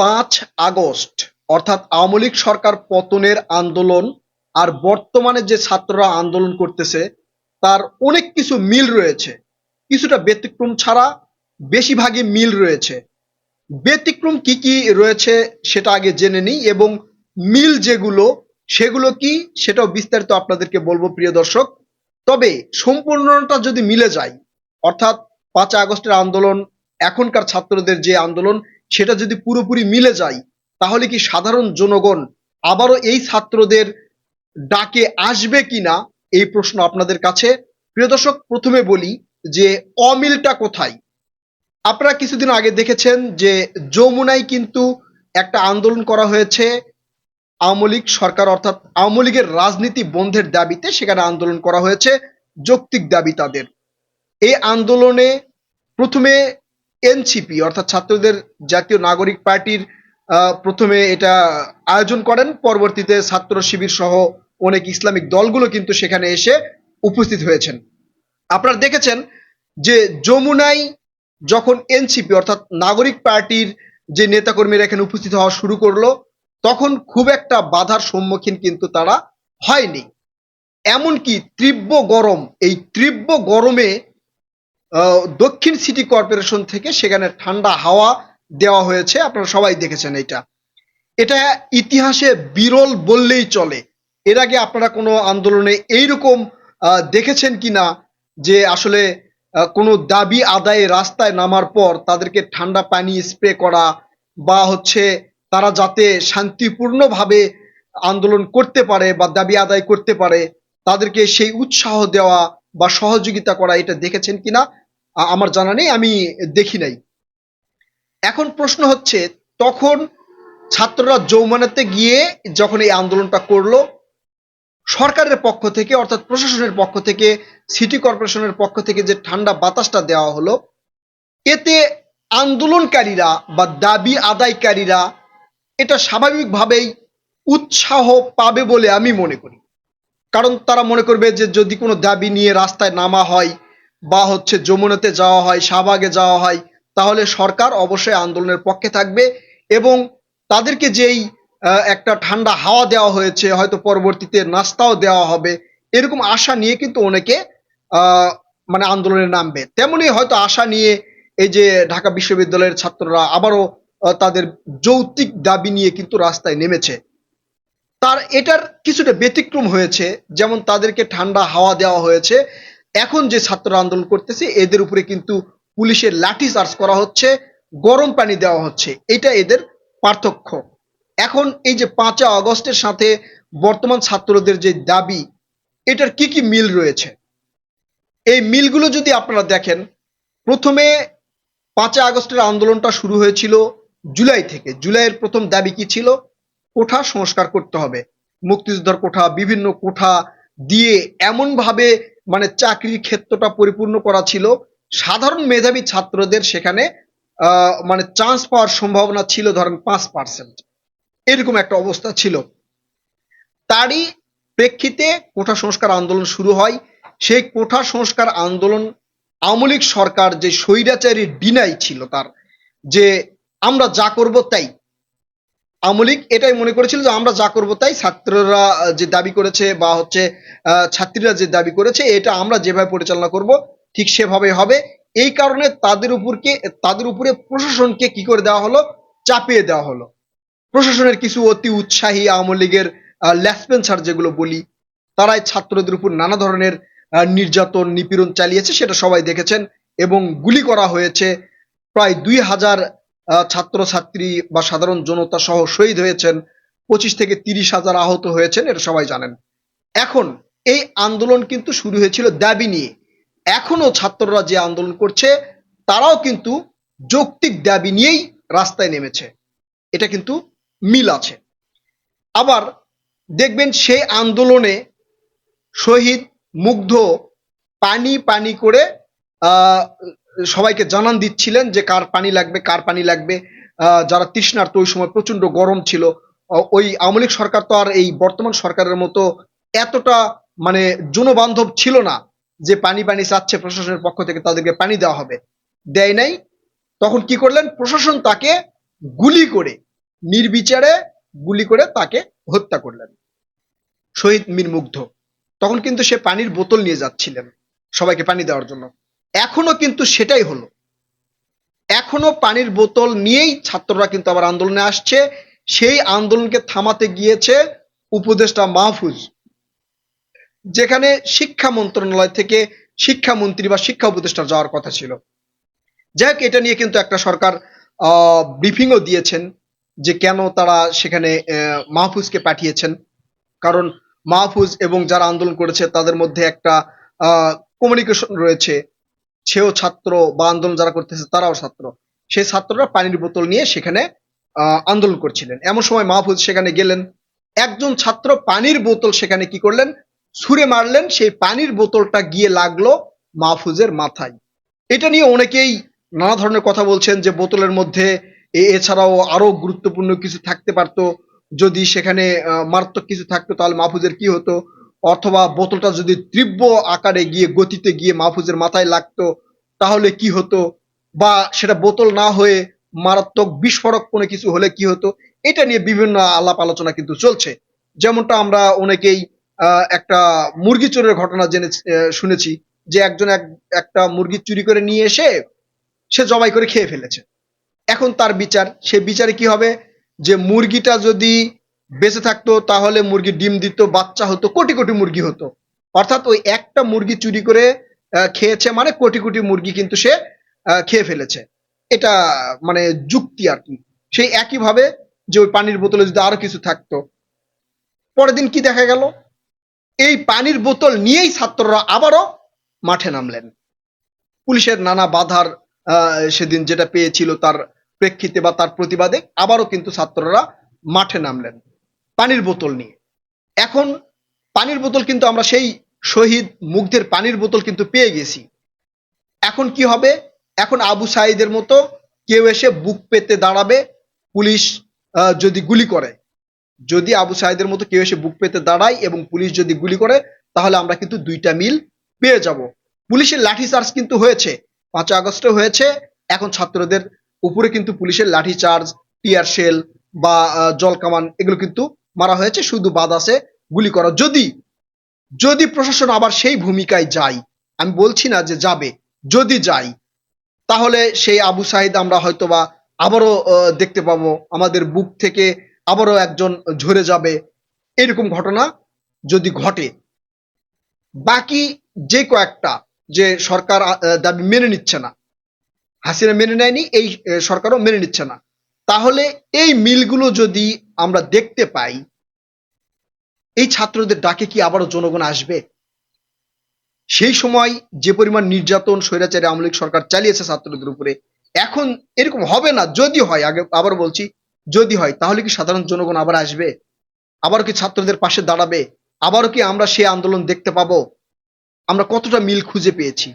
পাঁচ আগস্ট, অর্থাৎ আওয়ামী লীগ সরকার পতনের আন্দোলন আর বর্তমানে যে ছাত্ররা আন্দোলন করতেছে, তার অনেক কিছু মিল রয়েছে। কিছুটা ব্যতিক্রম ছাড়া বেশিরভাগই মিল রয়েছে। ব্যতিক্রম কি কি রয়েছে সেটা আগে জেনে নিই এবং মিল যেগুলো, সেগুলো কি সেটাও বিস্তারিত আপনাদেরকে বলব প্রিয় দর্শক। তবে সম্পূর্ণটা যদি মিলে যায়, অর্থাৎ পাঁচ আগস্টের আন্দোলন, এখনকার ছাত্রদের যে আন্দোলন সেটা যদি পুরোপুরি মিলে যায়, তাহলে কি সাধারণ জনগণ আবারও এই ছাত্রদের ডাকে আসবে কিনা? এই প্রশ্ন আপনাদের কাছে। প্রিয় দর্শক, প্রথমে বলি যে অমিলটা কোথায়? আপনারা কিছুদিন আগে দেখেছেন যে যমুনায় কিন্তু একটা আন্দোলন করা হয়েছে। আওয়ামী লীগ সরকার অর্থাৎ আওয়ামী লীগের রাজনীতি বন্ধের দাবিতে সেখানে আন্দোলন করা হয়েছে, যৌক্তিক দাবি তাদের। এই আন্দোলনে প্রথমে এনসিপি অর্থাৎ ছাত্রদের জাতীয় নাগরিক পার্টির প্রথমে এটা আয়োজন করেন। পরবর্তীতে ছাত্র শিবির সহ অনেক ইসলামিক দলগুলো কিন্তু সেখানে এসে উপস্থিত হয়েছেন। আপনারা দেখেছেন যে যমুনায় যখন এনসিপি অর্থাৎ নাগরিক পার্টির যে নেতাকর্মীরা এখানে উপস্থিত হওয়া শুরু করল, তখন খুব একটা বাধার সম্মুখীন কিন্তু তারা হয়নি। এমনকি তীব্র গরম, এই তীব্র গরমে দক্ষিণ সিটি কর্পোরেশন থেকে সেখানে ঠান্ডা হাওয়া দেওয়া হয়েছে। আপনারা সবাই দেখেছেন এটা এটা ইতিহাসে বিরল বললেই চলে। এর আগে আপনারা কোনো আন্দোলনে এইরকম দেখেছেন কিনা যে আসলে কোনো দাবি আদায়ে রাস্তায় নামার পর তাদেরকে ঠান্ডা পানি স্প্রে করা বা হচ্ছে তারা যাতে শান্তিপূর্ণভাবে আন্দোলন করতে পারে বা দাবি আদায় করতে পারে, তাদেরকে সেই উৎসাহ দেওয়া বা সহযোগিতা করা এটা দেখেছেন কিনা? আমার জানা নেই, আমি দেখি নাই। এখন প্রশ্ন হচ্ছে, তখন ছাত্ররা যৌমানাতে গিয়ে যখন এই আন্দোলনটা করল, সরকারের পক্ষ থেকে, অর্থাৎ প্রশাসনের পক্ষ থেকে, সিটি কর্পোরেশনের পক্ষ থেকে যে ঠান্ডা বাতাসটা দেওয়া হলো, এতে আন্দোলনকারীরা বা দাবি আদায়কারীরা এটা স্বাভাবিকভাবেই উৎসাহ পাবে বলে আমি মনে করি। কারণ তারা মনে করবে যে যদি কোনো দাবি নিয়ে রাস্তায় নামা হয় বা হচ্ছে যমুনাতে যাওয়া হয়, শাহবাগে যাওয়া হয়, তাহলে সরকার অবশ্যই আন্দোলনের পক্ষে থাকবে এবং তাদেরকে যেই একটা ঠান্ডা হাওয়া দেওয়া হয়েছে, হয়তো পরবর্তীতে নাস্তাও দেওয়া হবে, এরকম আশা নিয়ে কিন্তু অনেকে মানে আন্দোলনে নামবে। তেমনি হয়তো আশা নিয়ে এই যে ঢাকা বিশ্ববিদ্যালয়ের ছাত্ররা আবারও তাদের যৌক্তিক দাবি নিয়ে কিন্তু রাস্তায় নেমেছে। তার এটার কিছুটা ব্যতিক্রম হয়েছে, যেমন তাদেরকে ঠান্ডা হাওয়া দেওয়া হয়েছে এখন যে ছাত্র আন্দোলন করতেছে, এদের উপরে কিন্তু পুলিশের লাঠি চার্জ করা হচ্ছে, গরম পানি দেওয়া হচ্ছে। এটা এদের পার্থক্য। এখন এই যে পাঁচা আগস্টের সাথে বর্তমান ছাত্রদের যে দাবি, এটার কি কি মিল রয়েছে? এই মিলগুলো যদি আপনারা দেখেন, প্রথমে পাঁচা আগস্টের আন্দোলনটা শুরু হয়েছিল জুলাই থেকে। জুলাইয়ের প্রথম দাবি কি ছিল? কোঠা সংস্কার করতে হবে। মুক্তিযোদ্ধার কোঠা, বিভিন্ন কোঠা দিয়ে এমন ভাবে মানে চাকরির ক্ষেত্রটা পরিপূর্ণ করা ছিল। সাধারণ মেধাবী ছাত্রদের সেখানে মানে চান্স পাওয়ার সম্ভাবনা ছিল ধরেন পাঁচ পার্সেন্ট এরকম একটা অবস্থা ছিল। তারই প্রেক্ষিতে কোঠা সংস্কার আন্দোলন শুরু হয়। সেই কোঠা সংস্কার আন্দোলন আওয়ামী লীগ সরকার যে স্বৈরাচারী ডিনাই ছিল তার, যে আমরা যা করব তাই। আওয়ামী লীগ এটাই মনে করেছিল যে আমরা যা করব তাই ছাত্ররা যে দাবি করেছে বা হচ্ছে ছাত্রীরা যে দাবি করেছে, এটা আমরা যেভাবে পরিচালনা করব, ঠিক সেভাবে হবে। এই কারণে তাদের উপরকে, তাদের উপরে প্রশাসনকে কি করে দেওয়া হলো? চাপিয়ে দেওয়া হলো। প্রশাসনের কিছু অতি উৎসাহী আওয়ামী লীগের ল্যাসপেন্সার যেগুলো বলি, তারাই ছাত্রদের উপর নানা ধরনের নির্যাতন, নিপীড়ন চালিয়েছে, সেটা সবাই দেখেছেন এবং গুলি করা হয়েছে। প্রায় দুই হাজার ছাত্রছাত্রী বা সাধারণ জনতা সহ শহীদ হয়েছেন, পঁচিশ থেকে তিরিশ হাজার আহত হয়েছেন, এটা সবাই জানেন। এখন এই আন্দোলন কিন্তু শুরু হয়েছিল দাবি নিয়ে। এখনও ছাত্ররা যে আন্দোলন করছে, তারাও কিন্তু যৌক্তিক দাবি নিয়েই রাস্তায় নেমেছে। এটা কিন্তু মিল আছে। আবার দেখবেন সেই আন্দোলনে শহীদ মুগ্ধ পানি পানি করে সবাইকে জানান দিচ্ছিলেন যে কার পানি লাগবে, কার পানি লাগবে। যারা তৃষ্ণার্ত ওই সময় প্রচণ্ড গরম ছিল ওই আওয়ামী লীগ সরকার তো আর এই বর্তমান সরকারের মতো এতটা মানে জনবান্ধব ছিল না যে পানি পানি চাচ্ছে প্রশাসনের পক্ষ থেকে তাদেরকে পানি দেওয়া হবে। দেয় নাই। তখন কি করলেন? প্রশাসন তাকে গুলি করে, নির্বিচারে গুলি করে তাকে হত্যা করলেন। শহীদ মীর মুগ্ধ। তখন কিন্তু সে পানির বোতল নিয়ে যাচ্ছিলেন সবাইকে পানি দেওয়ার জন্য। এখনও কিন্তু সেটাই হলো। এখনও পানির বোতল নিয়েই ছাত্ররা কিন্তু আবার আন্দোলনে আসছে। সেই আন্দোলনকে থামাতে গিয়েছে উপদেষ্টা মাহফুজ। যেখানে শিক্ষা মন্ত্রণালয় থেকে শিক্ষামন্ত্রী বা শিক্ষা উপদেষ্টা যাওয়ার কথা ছিল। যাই এটা নিয়ে কিন্তু একটা সরকার ব্রিফিংও দিয়েছেন যে কেন তারা সেখানে মাহফুজকে পাঠিয়েছেন। কারণ মাহফুজ এবং যারা আন্দোলন করেছে তাদের মধ্যে একটা কমিউনিকেশন রয়েছে। সেও ছাত্র বা আন্দোলন যারা করতেছে তারাও ছাত্র। সেই ছাত্ররা পানির বোতল নিয়ে সেখানে আন্দোলন করছিলেন। এমন সময় মাহফুজ সেখানে গেলেন। একজন ছাত্র পানির বোতল সেখানে কি করলেন? ছুঁড়ে মারলেন। সেই পানির বোতলটা গিয়ে লাগল মাহফুজের মাথায়। এটা নিয়ে অনেকেই নানা ধরনের কথা বলছেন যে বোতলের মধ্যে এছাড়াও আরও গুরুত্বপূর্ণ কিছু থাকতে পারতো। যদি সেখানে মারাত্মক কিছু থাকতো, তাহলে মাহফুজের কি হতো? অথবা বোতলটা যদি তীব্র আকারে গিয়ে গতিতে গিয়ে মাহফুজের মাথায় লাগতো, তাহলে কি হতো? বা সেটা বোতল না হয়ে মারাত্মক বিস্ফোরক কোনো কিছু হলে কি হতো? এটা নিয়ে বিভিন্ন আলাপ আলোচনা কিন্তু চলছে। যেমনটা আমরা অনেকেই একটা মুরগি চোরের ঘটনা জেনে শুনেছি যে একজন এক- একটা মুরগি চুরি করে নিয়ে এসে সে জবাই করে খেয়ে ফেলেছে। এখন তার বিচার, সে বিচারে কি হবে? যে মুরগিটা যদি বেঁচে থাকতো, তাহলে মুরগি ডিম দিত, বাচ্চা হতো, কোটি কোটি মুরগি হতো। অর্থাৎ ওই একটা মুরগি চুরি করে খেয়েছে মানে কোটি কোটি মুরগি কিন্তু সে খেয়ে ফেলেছে। এটা মানে যুক্তি আর কি। সেই একইভাবে যে ওই পানির বোতলে যদি আরও কিছু থাকতো। পরের দিন কি দেখা গেল? এই পানির বোতল নিয়েই ছাত্ররা আবারও মাঠে নামলেন। পুলিশের নানা বাধার সেদিন যেটা পেয়েছিল তার প্রেক্ষিতে বা তার প্রতিবাদে আবারও কিন্তু ছাত্ররা মাঠে নামলেন। পানির বোতল নিয়ে। এখন পানির বোতল কিন্তু আমরা সেই শহীদ মুগ্ধের পানির বোতল কিন্তু পেয়ে গেছি। এখন কি হবে? এখন আবু সাইদের মতো কেউ এসে বুক পেতে দাঁড়াবে, পুলিশ যদি গুলি করে। যদি আবু সাইদের মতো কেউ এসে বুক পেতে দাঁড়ায় এবং পুলিশ যদি গুলি করে, তাহলে আমরা কিন্তু দুইটা মিল পেয়ে যাব। পুলিশের লাঠি চার্জ কিন্তু হয়েছে পাঁচই আগস্টে হয়েছে। এখন ছাত্রদের উপরে কিন্তু পুলিশের লাঠি চার্জ, টিয়ার শেল বা জল কামান এগুলো কিন্তু মারা হয়েছে, শুধু বাদ আছে গুলি করা। যদি যদি প্রশাসন আবার সেই ভূমিকায় যায়, আমি বলছি না যে যাবে, যদি যাই তাহলে সেই আবু সাহিদ আমরা হয়তোবা আবারও দেখতে পাবো। আমাদের বুক থেকে আবারও একজন ঝরে যাবে। এরকম ঘটনা যদি ঘটে, বাকি যে কয়েকটা যে সরকার দাবি মেনে নিচ্ছে না, হাসিনা মেনে নেয়নি, এই সরকারও মেনে নিচ্ছে না, তাহলে এই মিলগুলো যদি আমরা দেখতে পাই এই ছাত্রদের ডাকে কি আবারও জনগণ আসবে? সেই সময় যে পরিমাণ নির্যাতন, স্বৈরাচারী আওয়ামী লীগ সরকার চালিয়েছে ছাত্রদের উপরে, এখন এরকম হবে না? যদি হয়, আগে আবার বলছি, যদি হয়, তাহলে কি সাধারণ জনগণ আবার আসবে? আবারও কি ছাত্রদের পাশে দাঁড়াবে? আবারও কি আমরা সেই আন্দোলন দেখতে পাবো? আমরা কতটা মিল খুঁজে পেয়েছি?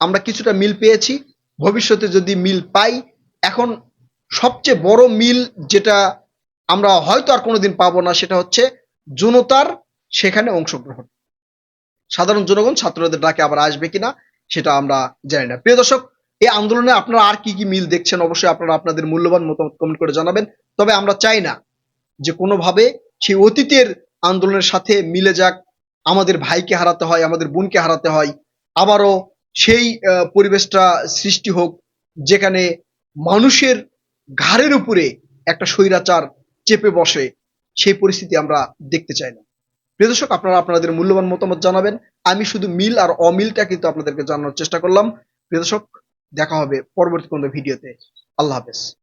আমরা কিছুটা মিল পেয়েছি, ভবিষ্যতে যদি মিল পাই, এখন সবচেয়ে বড় মিল যেটা আমরা হয়তো আর কোনোদিন পাবো না, সেটা হচ্ছে জনতার সেখানে অংশগ্রহণ। সাধারণ জনগণ, ছাত্রদের ডাকে আবার আসবে কিনা, সেটা আমরা জানি না। প্রিয় দর্শক, এই আন্দোলনে আপনারা আর কি কি মিল দেখছেন, অবশ্যই আপনারা আপনাদের মূল্যবান মতামত কমেন্ট করে জানাবেন। তবে আমরা চাই না যে কোনোভাবে সেই অতীতের আন্দোলনের সাথে মিলে যাক, আমাদের ভাইকে হারাতে হয়, আমাদের বোনকে হারাতে হয়, আবারও সেই পরিবেশটা সৃষ্টি হোক, যেখানে মানুষের ঘাড়ের উপরে একটা স্বৈরাচার চেপে বসে সেই পরিস্থিতি আমরা দেখতে চাই না। প্রিয় দর্শক, আপনারা আপনাদের মূল্যবান মতামত জানাবেন। আমি শুধু মিল আর অমিলটা কিন্তু আপনাদেরকে জানানোর চেষ্টা করলাম। প্রিয় দর্শক, দেখা হবে পরবর্তী কোনো ভিডিওতে। আল্লাহ হাফেজ।